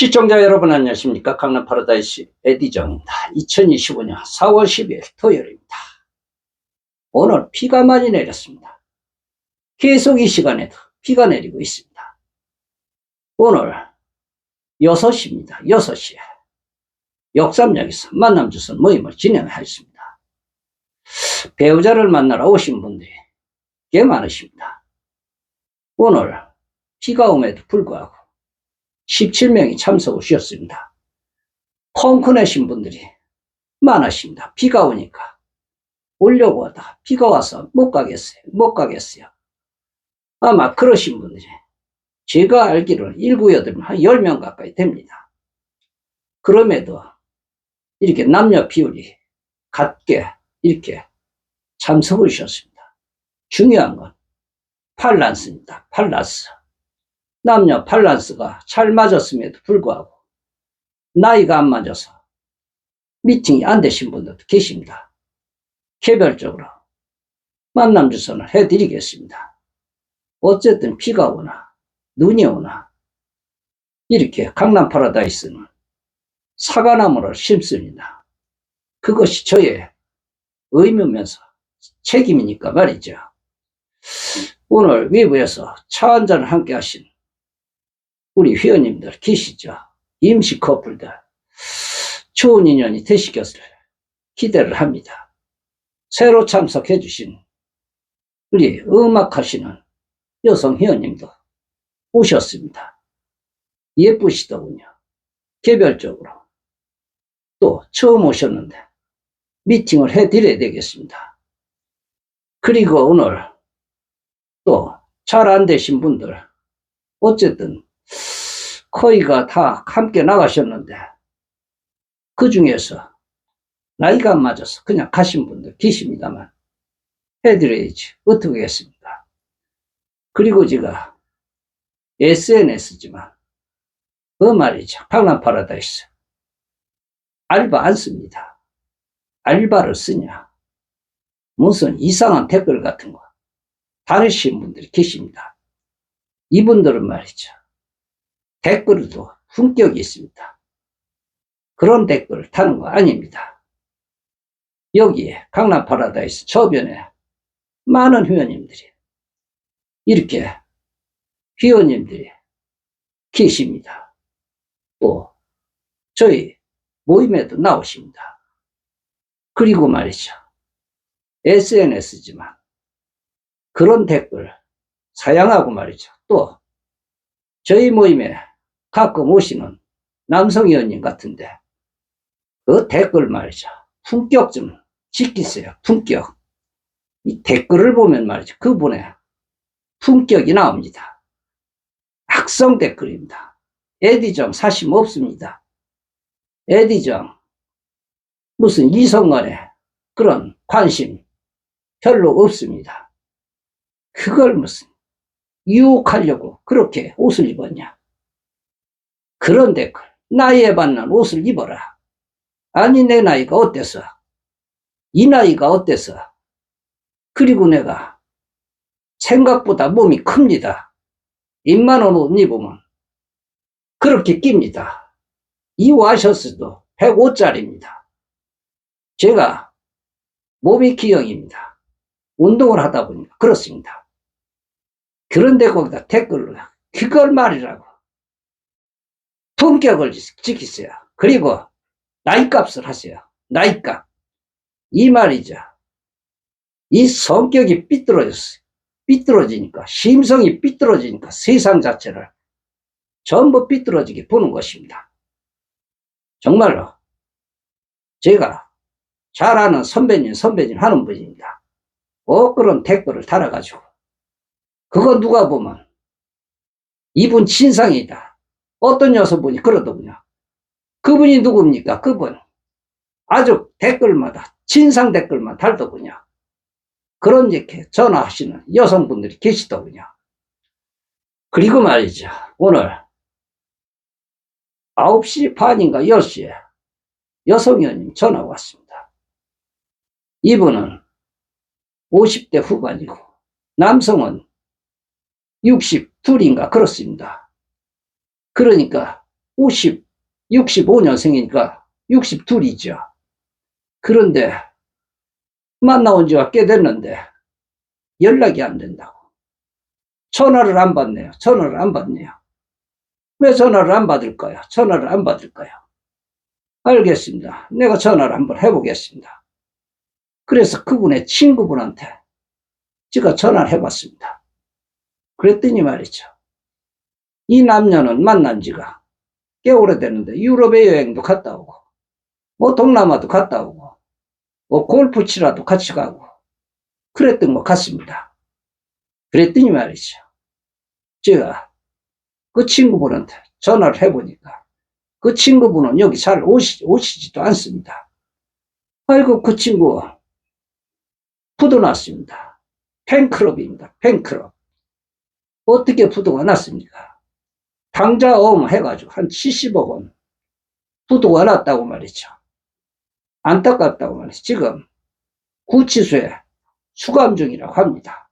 시청자 여러분 안녕하십니까 강남 파라다이스 에디정입니다. 2025년 4월 10일 토요일입니다. 오늘 비가 많이 내렸습니다. 계속 이 시간에도 비가 내리고 있습니다. 오늘 6시입니다. 6시에 역삼역에서 만남주선 모임을 진행하였습니다. 배우자를 만나러 오신 분들이 꽤 많으십니다. 오늘 비가 옴에도 불구하고 17명이 참석을 주셨습니다. 펑크 내신 분들이 많으십니다. 비가 오니까 오려고 하다 비가 와서 못 가겠어요. 못 가겠어요. 아마 그러신 분들이 제가 알기로는 19여덟 한 10명 가까이 됩니다. 그럼에도 이렇게 남녀 비율이 같게 이렇게 참석을 주셨습니다. 중요한 건 팔란스입니다. 팔란스. 남녀 밸런스가 잘 맞았음에도 불구하고 나이가 안 맞아서 미팅이 안 되신 분들도 계십니다. 개별적으로 만남 주선을 해드리겠습니다. 어쨌든 비가 오나 눈이 오나 이렇게 강남 파라다이스는 사과나무를 심습니다. 그것이 저의 의무면서 책임이니까 말이죠. 오늘 외부에서 차 한잔을 함께 하신 우리 회원님들 계시죠? 임시 커플들. 좋은 인연이 되시겠을 기대를 합니다. 새로 참석해 주신 우리 음악 하시는 여성 회원님도 오셨습니다. 예쁘시더군요. 개별적으로. 또 처음 오셨는데 미팅을 해드려야 되겠습니다. 그리고 오늘 또 잘 안 되신 분들 어쨌든 거의가 다 함께 나가셨는데 그 중에서 나이가 안 맞아서 그냥 가신 분들 계십니다만 해드려야지 어떻게 했습니까? 그리고 제가 SNS지만 그 말이죠. 강남 파라다이스 알바 안 씁니다. 알바를 쓰냐? 무슨 이상한 댓글 같은 거 다르신 분들이 계십니다. 이분들은 말이죠. 댓글도 품격이 있습니다. 그런 댓글을 타는 거 아닙니다. 여기에 강남 파라다이스 저변에 많은 회원님들이 이렇게 회원님들이 계십니다. 또 저희 모임에도 나오십니다. 그리고 말이죠. SNS지만 그런 댓글 사양하고 말이죠. 또 저희 모임에 가끔 오시는 남성 의원님 같은데 그 댓글 말이죠. 품격 좀 지키세요. 품격. 이 댓글을 보면 말이죠. 그분의 품격이 나옵니다. 악성 댓글입니다. 에디정 사심 없습니다. 에디정 무슨 이성간에 그런 관심 별로 없습니다. 그걸 무슨 유혹하려고 그렇게 옷을 입었냐? 그런 댓글, 나이에 받는 옷을 입어라. 아니, 내 나이가 어때서? 이 나이가 어때서? 그리고 내가 생각보다 몸이 큽니다. 입만원 옷 입으면 그렇게 낍니다. 이 와셔츠도 105짜리입니다. 제가 몸이 기형입니다. 운동을 하다 보니까 그렇습니다. 그런데 거기다 댓글로 그걸 말이라고 품격을 지키세요. 그리고 나이값을 하세요. 나이값. 이 말이죠. 이 성격이 삐뚤어졌어요. 삐뚤어지니까 심성이 삐뚤어지니까 세상 자체를 전부 삐뚤어지게 보는 것입니다. 정말로 제가 잘 아는 선배님 선배님 하는 분입니다. 꼭 그런 댓글을 달아가지고 그거 누가 보면 이분 친상이다. 어떤 여성분이 그러더군요. 그분이 누굽니까? 그분. 아주 댓글마다 친상 댓글만 달더군요. 그런 이렇게 전화하시는 여성분들이 계시더군요. 그리고 말이죠. 오늘 9시 반인가 10시에 여성의원님 전화가 왔습니다. 이분은 50대 후반이고 남성은 62인가 그렇습니다. 그러니까 50, 65년생이니까 62이죠. 그런데 만나온 지가 꽤 됐는데 연락이 안 된다고. 전화를 안 받네요. 전화를 안 받네요. 왜 전화를 안 받을까요? 전화를 안 받을까요? 알겠습니다. 내가 전화를 한번 해보겠습니다. 그래서 그분의 친구분한테 제가 전화를 해봤습니다. 그랬더니 말이죠. 이 남녀는 만난 지가 꽤 오래됐는데 유럽에 여행도 갔다 오고 뭐 동남아도 갔다 오고 뭐 골프 치라도 같이 가고 그랬던 것 같습니다. 그랬더니 말이죠. 제가 그 친구분한테 전화를 해보니까 그 친구분은 여기 잘 오시, 오시지도 않습니다. 아이고 그 친구 부도 났습니다. 팬클럽입니다. 팬클럽. 어떻게 부도가 났습니까? 당자어음 해가지고 한 70억 원 부도가 났다고 말이죠. 안타깝다고 말이죠. 지금 구치소에 수감 중이라고 합니다.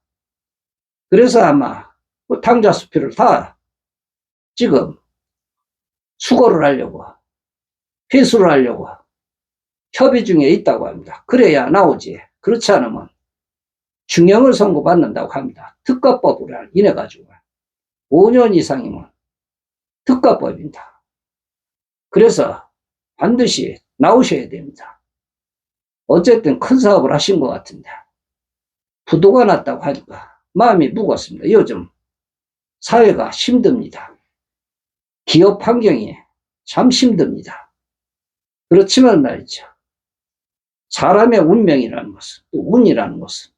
그래서 아마 그 당자 수표를 다 지금 수거를 하려고 회수를 하려고 협의 중에 있다고 합니다. 그래야 나오지. 그렇지 않으면 중형을 선고받는다고 합니다. 특가법으로 인해 가지고 5년 이상이면 특가법입니다. 그래서 반드시 나오셔야 됩니다. 어쨌든 큰 사업을 하신 것 같은데 부도가 났다고 하니까 마음이 무겁습니다. 요즘 사회가 힘듭니다. 기업 환경이 참 힘듭니다. 그렇지만 말이죠. 사람의 운명이라는 것은, 또 운이라는 것은,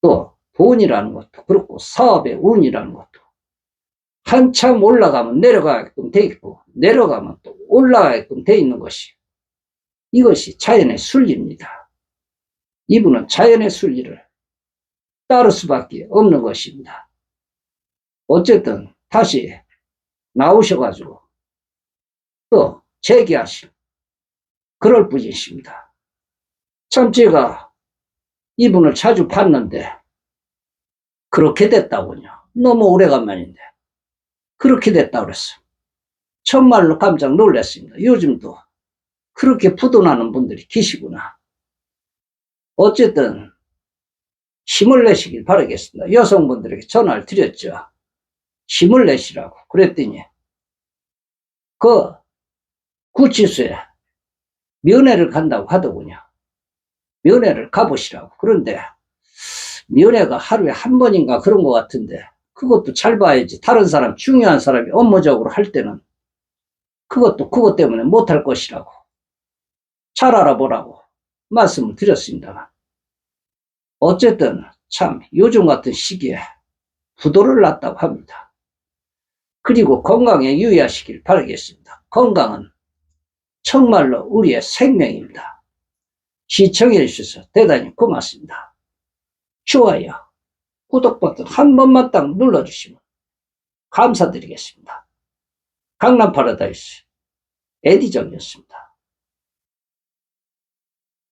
또 돈이라는 것도 그렇고 사업의 운이라는 것도 한참 올라가면 내려가게끔 돼 있고 내려가면 또 올라가게끔 돼 있는 것이 이것이 자연의 순리입니다. 이분은 자연의 순리를 따를 수밖에 없는 것입니다. 어쨌든 다시 나오셔가지고 또 재기하시고 그럴 분이십니다. 참 제가 이분을 자주 봤는데 그렇게 됐다군요. 너무 오래간만인데 그렇게 됐다고 그랬어. 정말로 깜짝 놀랐습니다. 요즘도 그렇게 부도나는 분들이 계시구나. 어쨌든 힘을 내시길 바라겠습니다. 여성분들에게 전화를 드렸죠. 힘을 내시라고 그랬더니 그 구치소에 면회를 간다고 하더군요. 면회를 가보시라고. 그런데 면회가 하루에 한 번인가 그런 것 같은데 그것도 잘 봐야지. 다른 사람, 중요한 사람이 업무적으로 할 때는 그것도 그것 때문에 못할 것이라고. 잘 알아보라고 말씀을 드렸습니다만. 어쨌든 참 요즘 같은 시기에 부도를 났다고 합니다. 그리고 건강에 유의하시길 바라겠습니다. 건강은 정말로 우리의 생명입니다. 시청해 주셔서 대단히 고맙습니다. 좋아요, 구독 버튼 한 번만 딱 눌러주시면 감사드리겠습니다. 강남 파라다이스 에디정이었습니다.